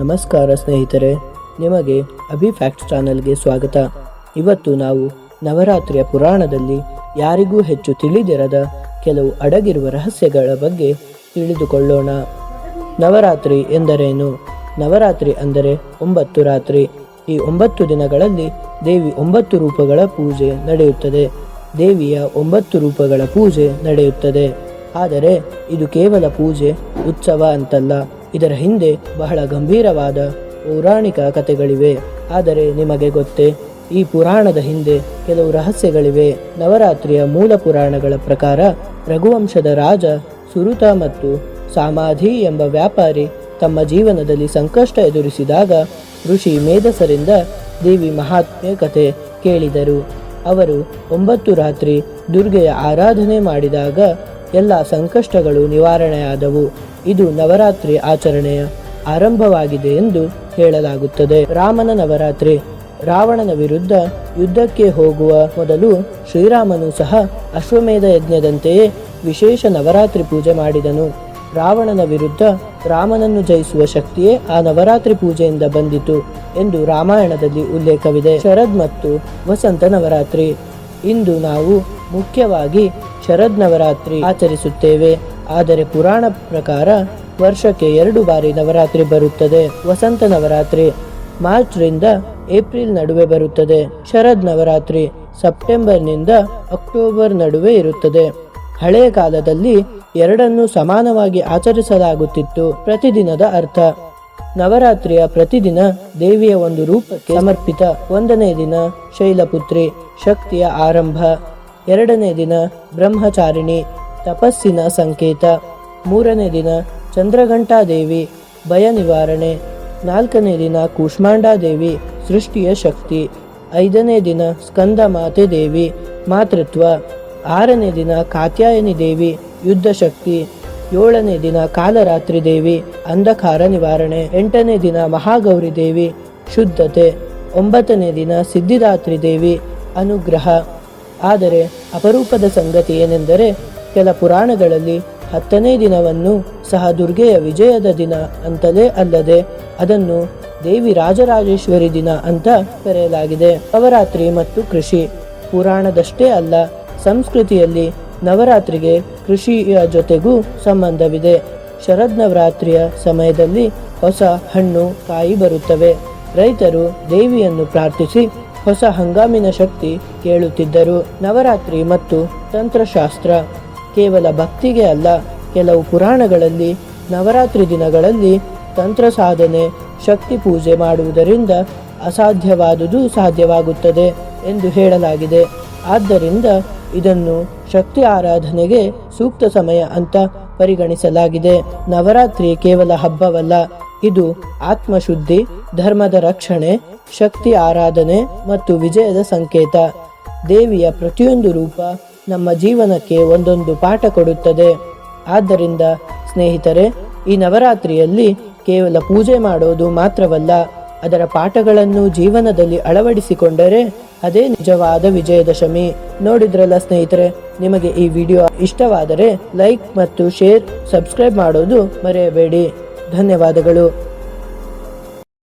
ನಮಸ್ಕಾರ ಸ್ನೇಹಿತರೆ, ನಿಮಗೆ ಅಭಿ ಫ್ಯಾಕ್ಟ್ಸ್ ಚಾನಲ್ಗೆ ಸ್ವಾಗತ. ಇವತ್ತು ನಾವು ನವರಾತ್ರಿಯ ಪುರಾಣದಲ್ಲಿ ಯಾರಿಗೂ ಹೆಚ್ಚು ತಿಳಿದಿರದ ಕೆಲವು ಅಡಗಿರುವ ರಹಸ್ಯಗಳ ಬಗ್ಗೆ ತಿಳಿದುಕೊಳ್ಳೋಣ. ನವರಾತ್ರಿ ಎಂದರೇನು? ನವರಾತ್ರಿ ಅಂದರೆ ಒಂಬತ್ತು ರಾತ್ರಿ. ಈ ಒಂಬತ್ತು ದಿನಗಳಲ್ಲಿ ದೇವಿ ಒಂಬತ್ತು ರೂಪಗಳ ಪೂಜೆ ನಡೆಯುತ್ತದೆ. ದೇವಿಯ ಒಂಬತ್ತು ರೂಪಗಳ ಪೂಜೆ ನಡೆಯುತ್ತದೆ. ಆದರೆ ಇದು ಕೇವಲ ಪೂಜೆ, ಉತ್ಸವ ಅಂತಲ್ಲ. ಇದರ ಹಿಂದೆ ಬಹಳ ಗಂಭೀರವಾದ ಪೌರಾಣಿಕ ಕಥೆಗಳಿವೆ. ಆದರೆ ನಿಮಗೆ ಗೊತ್ತೇ, ಈ ಪುರಾಣದ ಹಿಂದೆ ಕೆಲವು ರಹಸ್ಯಗಳಿವೆ. ನವರಾತ್ರಿಯ ಮೂಲ ಪುರಾಣಗಳ ಪ್ರಕಾರ ರಘುವಂಶದ ರಾಜ ಸುರುತ ಮತ್ತು ಸಾಮಾಧಿ ಎಂಬ ವ್ಯಾಪಾರಿ ತಮ್ಮ ಜೀವನದಲ್ಲಿ ಸಂಕಷ್ಟ ಎದುರಿಸಿದಾಗ ಋಷಿ ಮೇಧಸರಿಂದ ದೇವಿ ಮಹಾತ್ಮೆ ಕಥೆ ಕೇಳಿದರು. ಅವರು ಒಂಬತ್ತು ರಾತ್ರಿ ದುರ್ಗೆಯ ಆರಾಧನೆ ಮಾಡಿದಾಗ ಎಲ್ಲ ಸಂಕಷ್ಟಗಳು ನಿವಾರಣೆಯಾದವು. ಇದು ನವರಾತ್ರಿ ಆಚರಣೆಯ ಆರಂಭವಾಗಿದೆ ಎಂದು ಹೇಳಲಾಗುತ್ತದೆ. ರಾಮನ ನವರಾತ್ರಿ. ರಾವಣನ ವಿರುದ್ಧ ಯುದ್ಧಕ್ಕೆ ಹೋಗುವ ಮೊದಲು ಶ್ರೀರಾಮನು ಸಹ ಅಶ್ವಮೇಧ ಯಜ್ಞದಂತೆಯೇ ವಿಶೇಷ ನವರಾತ್ರಿ ಪೂಜೆ ಮಾಡಿದನು. ರಾವಣನ ವಿರುದ್ಧ ರಾಮನನ್ನು ಜಯಿಸುವ ಶಕ್ತಿಯೇ ಆ ನವರಾತ್ರಿ ಪೂಜೆಯಿಂದ ಬಂದಿತು ಎಂದು ರಾಮಾಯಣದಲ್ಲಿ ಉಲ್ಲೇಖವಿದೆ. ಶರದ್ ಮತ್ತು ವಸಂತ ನವರಾತ್ರಿ. ಇಂದು ನಾವು ಮುಖ್ಯವಾಗಿ ಶರದ್ ನವರಾತ್ರಿ ಆಚರಿಸುತ್ತೇವೆ. ಆದರೆ ಪುರಾಣ ಪ್ರಕಾರ ವರ್ಷಕ್ಕೆ ಎರಡು ಬಾರಿ ನವರಾತ್ರಿ ಬರುತ್ತದೆ. ವಸಂತ ನವರಾತ್ರಿ ಮಾರ್ಚ್ರಿಂದ ಏಪ್ರಿಲ್ ನಡುವೆ ಬರುತ್ತದೆ. ಶರದ್ ನವರಾತ್ರಿ ಸೆಪ್ಟೆಂಬರ್ನಿಂದ ಅಕ್ಟೋಬರ್ ನಡುವೆ ಇರುತ್ತದೆ. ಹಳೆಯ ಕಾಲದಲ್ಲಿ ಎರಡನ್ನೂ ಸಮಾನವಾಗಿ ಆಚರಿಸಲಾಗುತ್ತಿತ್ತು. ಪ್ರತಿದಿನದ ಅರ್ಥ. ನವರಾತ್ರಿಯ ಪ್ರತಿದಿನ ದೇವಿಯ ಒಂದು ರೂಪಕ್ಕೆ ಸಮರ್ಪಿತ ಒಂದನೇ ದಿನ ಶೈಲಪುತ್ರಿ ಶಕ್ತಿಯ ಆರಂಭ. ಎರಡನೇ ದಿನ ಬ್ರಹ್ಮಚಾರಿಣಿ, ತಪಸ್ಸಿನ ಸಂಕೇತ. ಮೂರನೇ ದಿನ ಚಂದ್ರಘಂಟಾದೇವಿ, ಭಯ ನಿವಾರಣೆ. ನಾಲ್ಕನೇ ದಿನ ಕೂಷ್ಮಾಂಡಾದೇವಿ, ಸೃಷ್ಟಿಯ ಶಕ್ತಿ. ಐದನೇ ದಿನ ಸ್ಕಂದ ಮಾತೆ ದೇವಿ, ಮಾತೃತ್ವ. ಆರನೇ ದಿನ ಕಾತ್ಯಾಯನಿ ದೇವಿ, ಯುದ್ಧ ಶಕ್ತಿ. ಏಳನೇ ದಿನ ಕಾಲರಾತ್ರಿ ದೇವಿ, ಅಂಧಕಾರ ನಿವಾರಣೆ. ಎಂಟನೇ ದಿನ ಮಹಾಗೌರಿ ದೇವಿ, ಶುದ್ಧತೆ. ಒಂಬತ್ತನೇ ದಿನ ಸಿದ್ಧಿದಾತ್ರಿ ದೇವಿ, ಅನುಗ್ರಹ. ಆದರೆ ಅಪರೂಪದ ಸಂಗತಿ ಏನೆಂದರೆ ಕೆಲ ಪುರಾಣಗಳಲ್ಲಿ ಹತ್ತನೇ ದಿನವನ್ನು ಸಹ ದುರ್ಗೆಯ ವಿಜಯದ ದಿನ ಅಂತಲೇ ಅಲ್ಲದೆ ಅದನ್ನು ದೇವಿ ರಾಜರಾಜೇಶ್ವರಿ ದಿನ ಅಂತ ಕರೆಯಲಾಗಿದೆ. ನವರಾತ್ರಿ ಮತ್ತು ಕೃಷಿ ಪುರಾಣದಷ್ಟೇ ಅಲ್ಲ, ಸಂಸ್ಕೃತಿಯಲ್ಲಿ ನವರಾತ್ರಿಗೆ ಕೃಷಿಯ ಜೊತೆಗೂ ಸಂಬಂಧವಿದೆ. ಶರದ್ ನವರಾತ್ರಿಯ ಸಮಯದಲ್ಲಿ ಹೊಸ ಹಣ್ಣು ಕಾಯಿ ಬರುತ್ತವೆ. ರೈತರು ದೇವಿಯನ್ನು ಪ್ರಾರ್ಥಿಸಿ ಹೊಸ ಹಂಗಾಮಿನ ಶಕ್ತಿ ಕೇಳುತ್ತಿದ್ದರು ನವರಾತ್ರಿ ಮತ್ತು ತಂತ್ರಶಾಸ್ತ್ರ. ಕೇವಲ ಭಕ್ತಿಗೆ ಅಲ್ಲ, ಕೆಲವು ಪುರಾಣಗಳಲ್ಲಿ ನವರಾತ್ರಿ ದಿನಗಳಲ್ಲಿ ತಂತ್ರ ಸಾಧನೆ, ಶಕ್ತಿ ಪೂಜೆ ಮಾಡುವುದರಿಂದ ಅಸಾಧ್ಯವಾದುದು ಸಾಧ್ಯವಾಗುತ್ತದೆ ಎಂದು ಹೇಳಲಾಗಿದೆ. ಆದ್ದರಿಂದ ಇದನ್ನು ಶಕ್ತಿ ಆರಾಧನೆಗೆ ಸೂಕ್ತ ಸಮಯ ಅಂತ ಪರಿಗಣಿಸಲಾಗಿದೆ. ನವರಾತ್ರಿ ಕೇವಲ ಹಬ್ಬವಲ್ಲ, ಇದು ಆತ್ಮಶುದ್ಧಿ, ಧರ್ಮದ ರಕ್ಷಣೆ ಶಕ್ತಿ ಆರಾಧನೆ ಮತ್ತು ವಿಜಯದ ಸಂಕೇತ. ದೇವಿಯ ಪ್ರತಿಯೊಂದು ರೂಪ ನಮ್ಮ ಜೀವನಕ್ಕೆ ಒಂದೊಂದು ಪಾಠ ಕೊಡುತ್ತದೆ. ಆದ್ದರಿಂದ ಸ್ನೇಹಿತರೆ, ಈ ನವರಾತ್ರಿಯಲ್ಲಿ ಕೇವಲ ಪೂಜೆ ಮಾಡೋದು ಮಾತ್ರವಲ್ಲ, ಅದರ ಪಾಠಗಳನ್ನು ಜೀವನದಲ್ಲಿ ಅಳವಡಿಸಿಕೊಂಡರೆ ಅದೇ ನಿಜವಾದ ವಿಜಯದಶಮಿ. ನೋಡಿದ್ರಲ್ಲ ಸ್ನೇಹಿತರೆ, ನಿಮಗೆ ಈ ವಿಡಿಯೋ ಇಷ್ಟವಾದರೆ ಲೈಕ್ ಮತ್ತು ಶೇರ್, ಸಬ್ಸ್ಕ್ರೈಬ್ ಮಾಡೋದು ಮರೆಯಬೇಡಿ. ಧನ್ಯವಾದಗಳು.